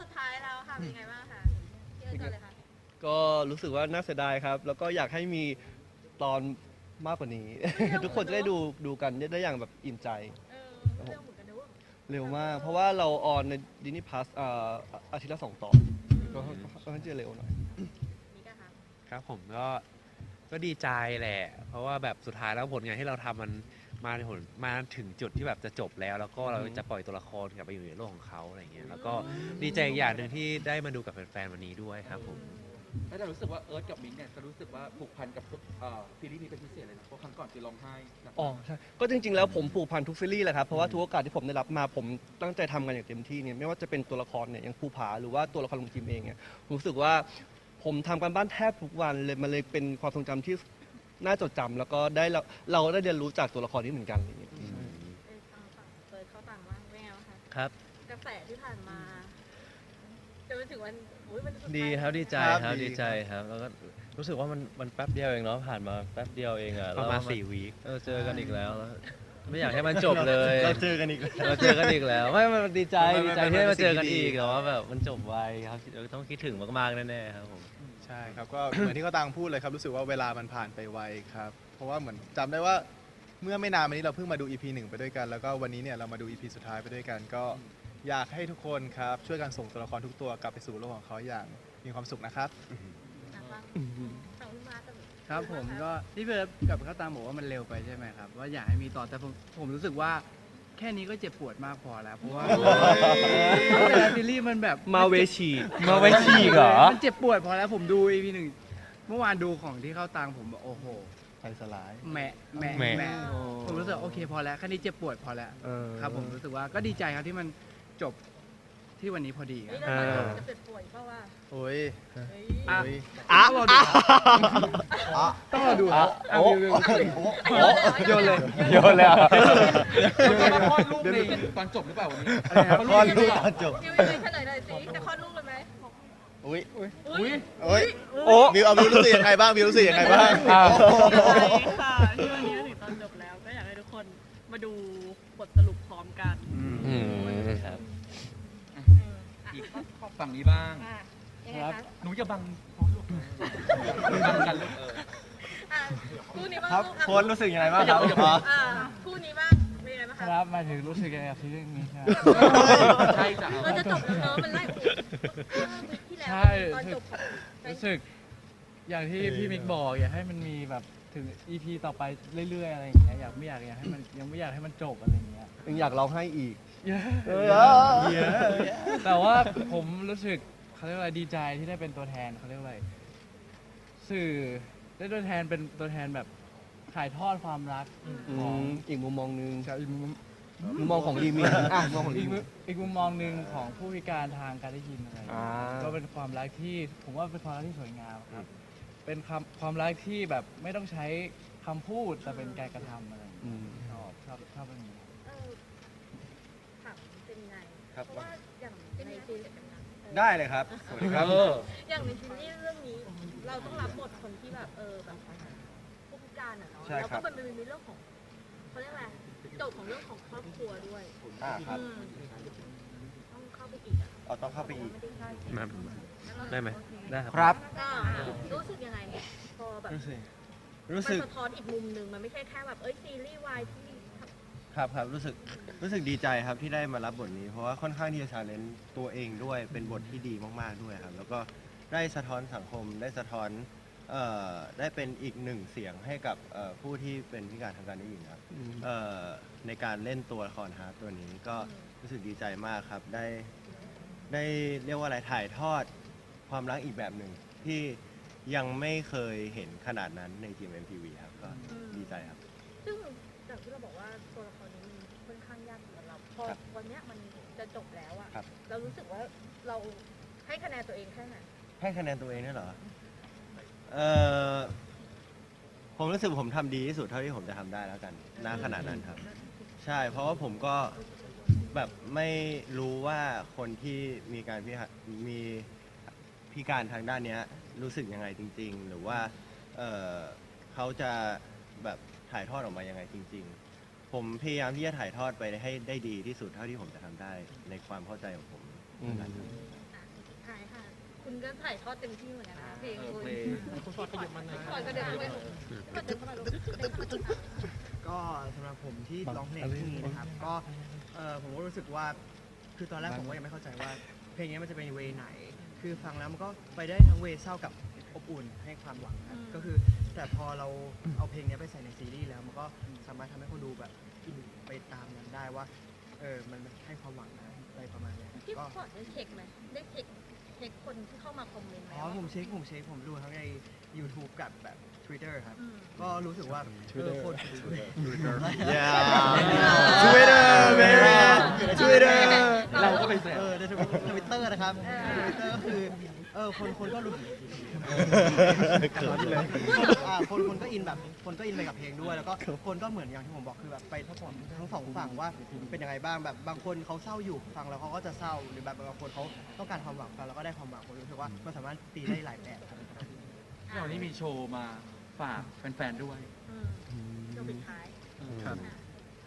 สุดท้ายแล้วค่ะเป็นไงบ้างคะพี่เอิร์ธก่อนเลยค่ะ ก็รู้สึกว่าน่าเสียดายครับ แล้วก็อยากให้มีตอนมากกว่านี้ ทุกคนจะได้ดูดูกันได้อย่างแบบอิ่มใจ เออเรื่องเหมือนกันด้วยเร็วมาก เพราะว่าเราออนในดินี่พลัสอาทิตย์ละสองตอนก็ก็ค่อนข้างจะเร็วหน่อย นี่ก็ค่ะครับผมก็ก็ดีใจแหละ เพราะว่าแบบสุดท้ายแล้วผลงานที่เราทำมัน มาถึงมาถึงจุดที่แบบจะจบแล้ว แล้วก็เราอือฮึจะปล่อยตัวละครกลับไปอยู่ในโลกของเขาอะไรเงี้ยแล้วก็ดีใจอีกอย่างหนึ่งที่ได้มาดูกับแฟนๆวันนี้ด้วยครับผม แล้วจะรู้สึกว่าเอิร์ธกับมิ้นท์เนี่ยจะรู้สึกว่าผูกพันกับเอ่อซีรีส์นี้เป็นพิเศษเลยนะเพราะครั้งก่อนคือร้องไห้หนักอ๋อใช่ก็จริงๆ แล้วผมผูกพันทุกซีรีส์แหละครับ เพราะว่าทุกโอกาสที่ผมได้รับมาผมตั้งใจทำงานอย่างเต็มที่เนี่ยไม่ว่าจะเป็นตัวละครเนี่ยอย่างภูผาหรือว่าตัวละครลุงจิมเองเนี่ยผมรู้สึกว่าผมทำการบ้านแทบทุกวันเลยมันเลยเป็นความทรงจำที่ น่าจดจำแล้วก็ได้เราเราได้เรียนรู้จากตัวละครนี้เหมือนกันอะไรอย่างเงี้ย เออเอาฝั่งเปิดเข้าต่างบ้างเป็นไงบ้างคะครับ กระแสที่ผ่านมาจนถึงวันอุ๊ยวันสุท้ายดีครับดีใจครับครับดี ดีใจครับ แล้วก็รู้สึกว่ามันมันแป๊บเดียวเองเนาะผ่านมาแป๊บเดียวเองอะประมาณแล้วนสี่วีคเออเจอกันอีกแล้วแล้วไม่อยากให้มันจบเลยเราเจอกันอีกแล้ว เราเจอกันอีกแล้วไม่มันดีใจมันดีใจมันที่ได้มันมาเจอกันเป็นสิ่งที่อีกดีแต่ว่าแบบมันจบไวครับเออต้องคิดถึงมากๆแน่ๆครับผม ใช่ครับก็ เหมือนที่เขาตังพูดเลยครับรู้สึกว่าเวลามันผ่านไปไวครับ เพราะว่าเหมือนจำได้ว่าเมื่อไม่นานมานี้เราเพิ่งมาดู EP หนึ่งไปด้วยกัน แล้วก็วันนี้เนี่ยเรามาดู EP สุดท้ายไปด้วยกัน ก็อยากให้ทุกคนครับช่วยกันส่งตัวละครทุกตัวกลับไปสู่โลกของเขาอย่างมีความสุขนะครับ อะฟังฝั่งพี่มาร์คกับครับผมก็ที่เพิร์ดกับข้าวตามบอกว่ามันเร็วไปใช่ไหมครับว่าอยากให้มีต่อแต่ผมผมรู้สึกว่า แค่นี้ก็เจ็บปวดมากพอแล้วเพราะว่าแต่ละซีรีส์มันแบบมาเวชีมาไว้ฉีกเหรอ มันเจ็บปวดพอแล้วผมดู EP หนึ่งเมื่อวานดูของที่เข้าตังผมแบบโอ้โหใจสลาย แหมะแหมะแหมะ แหมะผมรู้สึกโอเคพอแล้วแค่นี้เจ็บปวดพอแล้ว เออ ครับผมรู้สึกว่าก็ดีใจครับที่มันจบ ที่วันนี้พอดีคเฮ้รัยบแล้วมันจะเจ็บป่วยเพราะว่าโอ้ยเฮ้ยอะ โอ้ยอะต้องรอดูครับต้องรอดูครับอะวิววิวโยนเลย โยนเลยเหรอจะมาคลอดลูกในตอนจบหรือเปล่าวันนี้อะไรครับคลอดลูกตอนจบวิววิวเฉลยหน่อยสิจะคลอดลูกเลยไหมอุ้ยอุ้ยโอ้ยวิวเอาวิวรู้สึกยังไงบ้างวิวรู้สึกยังไงบ้างอ้าวค่ะที่วันนี้ถึงตอนจบแล้ว ก็อยากให้ทุกคนมาดูบทสรุปพร้อมกัน อืมครับ อีก ฝั่งนี้บ้าง อะยังไงคะหนูจะบังเขาลูกบังกันลูกเออ อะคู่นี้บ้างครับลูกโค้ดรู้สึกยังไงบ้างครับอะคู่นี้บ้างเป็นยังไงบ้างคะครับมาถึงรู้สึกยังไงกับซีรีส์นี้ครับ ใช่จ้ะมันจะจบแล้วเนอะมันไล่ที่แล้วใช่ ตอนจบของรู้สึกอย่างที่พี่มิกบอก อยากให้มันมีแบบถึง EP ต่อไปเรื่อยๆอะไรอย่างเงี้ยอยากไม่อยากอยากให้มัน ยังไม่อยากให้มันจบอะไรอย่างเงี้ย ยังอยากร้องไห้อีกเออแต่ว่าผมรู้สึกเขาเรียกว่าอะไรดีใจที่ได้เป็นตัวแทนเขาเรียกว่าอะไรสื่อได้ตัวแทนเป็นตัวแทนแบบถ่ายทอดความรักอืของ มอีกมุมมองหนึงชาวอีกมุมมุมมองของดีมีอะมุมมองของดีอีกมีมุมอีกมุมมองหนึ่งของผู้พิการทางการได้ยินอะไรอย่างอ่าเงี้ยก็เป็นความรักที่ผมว่าเป็นความรักที่สวยงามครับ เป็นคำความรักที่แบบไม่ต้องใช้คำพูดแต่เป็นการกระทำอะไรอย่างอืเงี้ยมชอบ ชอบชอบแบบนี้ เออถามเป็นไงครับ เพราะว่าอย่างในซีรีส์ได้เลยครับ สวัสดีครับอย่างในซีรีส์เรื่องนี้ เราต้องรับบทคนที่แบบเออแบบผู้พิการอะเนาะใช่แล้วครัก็บมันมีเรื่องของเขาเรียกอะไรโจทย์ของเรื่องของครอบครัวด้วยอ่าครับอืมต้องเข้าไปอีกอะเอาต้องเข้าไปอีกไม่ได้ง่ายมาได้ไหมได้ครับ ครับ อ่ารู้สึกยังไงพอแบบ รู้สึกมัรู้นสึก สะท้อนอีกมุมหนึ่งมันไม่ใช่แค่แบบเอ้ยซีรีส์วายที่ ครับครับรู้สึกรู้สึกดีใจครับที่ได้มารับบทนี้ เพราะว่าค่อนข้างที่จะชาเลนจ์ตัวเองด้วยเป็นบทที่ดีมากๆด้วยครับ แล้วก็ได้สะท้อนสังคมได้สะท้อนเอ่อได้เป็นอีกหนึ่งเสียงให้กับเอ่อผู้ที่เป็นพิการทางการได้ยินครับเอ่อในการเล่นตัวละครฮาร์ดตัวนี้ก็รู้สึกดีใจมากครับได้ ได้เรียกว่าอะไรถ่ายทอดความรักอีกแบบหนึ่งที่ยังไม่เคยเห็นขนาดนั้นในทีม MTV ครับก็ดีใจครับ ซึ่งจากที่เราบอกว่าตัวละคร พอครับวันเนี้ยมันจะจบแล้วอะครับ เรารู้สึกว่าเราให้คะแนนตัวเองแค่ไหนให้คะแนนตัวเองด้วยเหรอ เออผมรู้สึกผมทำดีที่สุดเท่าที่ผมจะทำได้แล้วกันณขนาดนั้นครับ ใช่ เพราะว่าผมก็แบบไม่รู้ว่าคนที่มีการพิหารมีพิการทางด้านเนี้ยรู้สึกยังไงจริง ๆ หรือว่า เออเขาจะแบบถ่ายทอดออกมายังไงจริง ๆ ผมพยายามที่จะถ่ายทอดไปให้ได้ดีที่สุดเท่าที่ผมจะทำได้ในความเข้าใจของผมอืมอท้ายค่ะ คุณก็ถ่ายทอดเต็มที่เหมือนกันนะเพลงเออคุณเพลงคุณฟอร์ดขยับมาหน่อยฟอร์ดก็เดินเข้าไปลูกฟอร์ดเดินเข้ามาลูกเดินเข้ามาลูก ก็สำหรับผมที่ร้องเพลงที่นี่นะครับ ก็เออผมก็รู้สึกว่า คือตอนแรกผมก็ยังไม่เข้าใจว่า เพลงนี้มันจะเป็นเวย์ไหน คือฟังแล้วมันก็ไปได้ทั้งเวย์เศร้ากับ อบอุ่นให้ความหวังครับก็คือแต่พอเราเอาเพลงนี้ไปใส่ในซีรีส์แล้วมันก็สามารถทำให้คนดูแบบอินไปตามนั้นได้ว่าเออมันให้ความหวังนะอะไรประมาณเนี้ยพี่ก็ฟอร์ดได้เช็คไหมได้เช็คเช็คคนที่เข้ามาคอมเมนต์ไหมอ๋อว่าผมเช็คผมเช็คผมดูทั้งใน YouTube กับแบบ Twitter ครับ อืม ก็รู้สึกว่าเออคน Yeah Twitter man Twitter เราก็เป็นแฟนเออในทวิตเตอร์นะครับทวิตเตอร์ก็คือ เออคนคนก็รู้อ่าคนคนก็อินแบบคนก็อินไปกับเพลงด้วย แล้วก็คนก็เหมือนอย่างที่ผมบอกคือแบบไปทั้งสองทั้งสองฝั่งว่าเป็นยังไงบ้างแบบบางคนเขาเศร้าอยู่ฟังแล้วเขาก็จะเศร้าหรือแบบบางคนเขาต้องการความหวังฟังแล้วก็ได้ความหวังผมรู้สึกว่ามันสามารถตีได้หลายแบบครับเรานี่มีโชว์มาฝากแฟนๆด้วย อืมช่วงปิดท้าย ครับ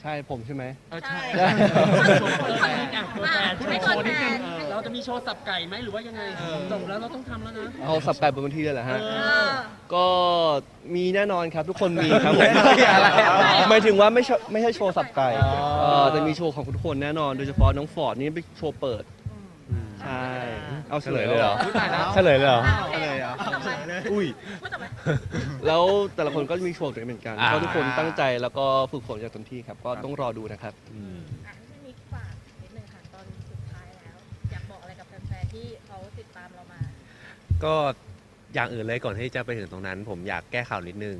ใช่ผมใช่ไหม เออใช่ใช่มาให้ให้โชคนว์นิดแทนึนงเราจะมีโชว์สับไก่ไหมหรือว่ายังไงจบแล้วเราต้องทำแล้วนะ เอาสับแปดบนเวทีเลยเหรอฮะ เอเออก็มีแน่นอนครับทุกคนมีครับผมอะไรอะหมายถึงว่าไม่ใช่ไม่ใช่โชว์สับไก่เออแต่มีโชว์ของทุกคนแน่นอน โดยเฉพาะน้องฟอร์ดนี่เป็นโชว์เปิด ใช่ เอาเฉลยเลยเหรออุ๊ยตายแล้ว เฉลยเลยเหรออะไรอะอุ้ยพูดต่อไปแล้วแต่ละคนก็มีโชว์ของตัวเองเหมือนกันอ่า ก็ทุกคนตั้งใจแล้วก็ฝึกฝนอย่างเต็มที่ครับ ก็ต้องรอดูนะครับอะพี่มิกฝากนิดนึงค่ะตอนสุดท้ายแล้ว อยากบอกอะไรกับแฟนๆที่เขาติดตามเรามา ก็อย่างอื่นเลยก่อนที่จะไปถึงตรงนั้น ผมอยากแก้ข่าวนิดนึง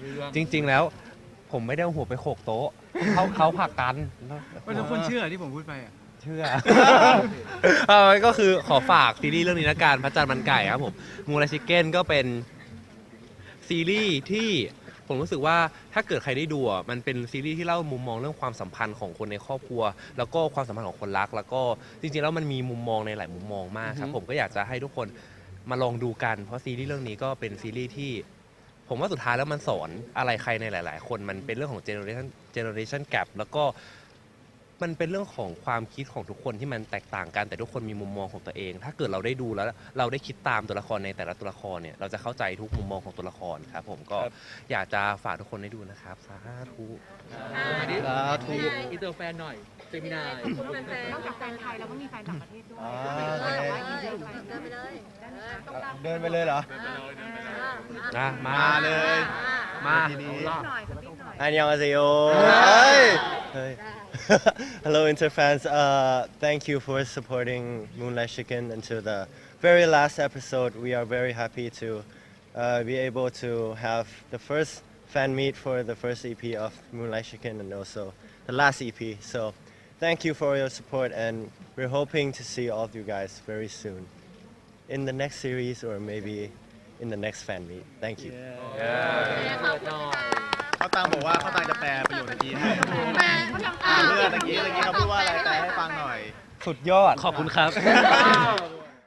เรื่องจริง ๆ แล้ว ผมไม่ได้เอาหัวไปโขกโต๊ะเขาเขาผลักกันว่าทุกคนเชื่อที่ผมพูดไปอะ เชื่อ เอาไว้ก็คือขอฝากซีรีส์เรื่องนี้ละกันพระจันทร์มันไก่ครับผมมูราชิเก้นก็เป็นซีรีส์ที่ผมรู้สึกว่าถ้าเกิดใครได้ดูอะมันเป็นซีรีส์ที่เล่ามุมมองเรื่องความสัมพันธ์ของคนในครอบครัว แล้วก็ความสัมพันธ์ของคนรัก แล้วก็จริงๆแล้วมันมีมุมมองในหลายมุมมองมากครับอือฮึผมก็อยากจะให้ทุกคนมาลองดูกัน เพราะซีรีส์เรื่องนี้ก็เป็นซีรีส์ที่ ผมว่าสุดท้ายแล้วมันสอนอะไรใครในหลาย ๆ คนมันเป็นเรื่องของ generation generation gap แล้วก็ มันเป็นเรื่องของความคิดของทุกคนที่มันแตกต่างกันแต่ทุกคนมีมุมมองของตัวเอง ถ้าเกิดเราได้ดูแล้วเราได้คิดตามตัวละครในแต่ละตัวละครเนี่ยเราจะเข้าใจทุกมุมมองของตัวละครครับผมก็ครับอยากจะฝากทุกคนได้ดูนะครับสาธุอ่าอันนี้สาธุอินเตอร์แฟนหน่อยเซมินายคุณแฟนๆนอกจากแฟนไทยแล้วก็มีแฟนต่างประเทศด้วยอ่าเอโออเคเดินไปเลยเออต้องรับเดินไปเลยเหรอนะมามาเลยมาทีนี้หน่อย 안녕하세요. Hello, Inter fans. Uh, thank you for supporting Moonlight Chicken until the very last episode. We are very happy to uh, be able to have the first fan meet for the first EP of Moonlight Chicken and also the last EP. So, thank you for your support, and we're hoping to see all of you guys very soon in the next series or maybe in the next fan meet. Thank you. Yeah. Yeah. เขาตังบอกว่าเขาตังจะแปลประโยคตะกี้ให้แฟนเขายังอ่าเมื่อตะกี้ตะกี้เขาพูดว่าอะไรแปลให้ฟังหน่อย สุดยอด ขอบคุณครับอ้าว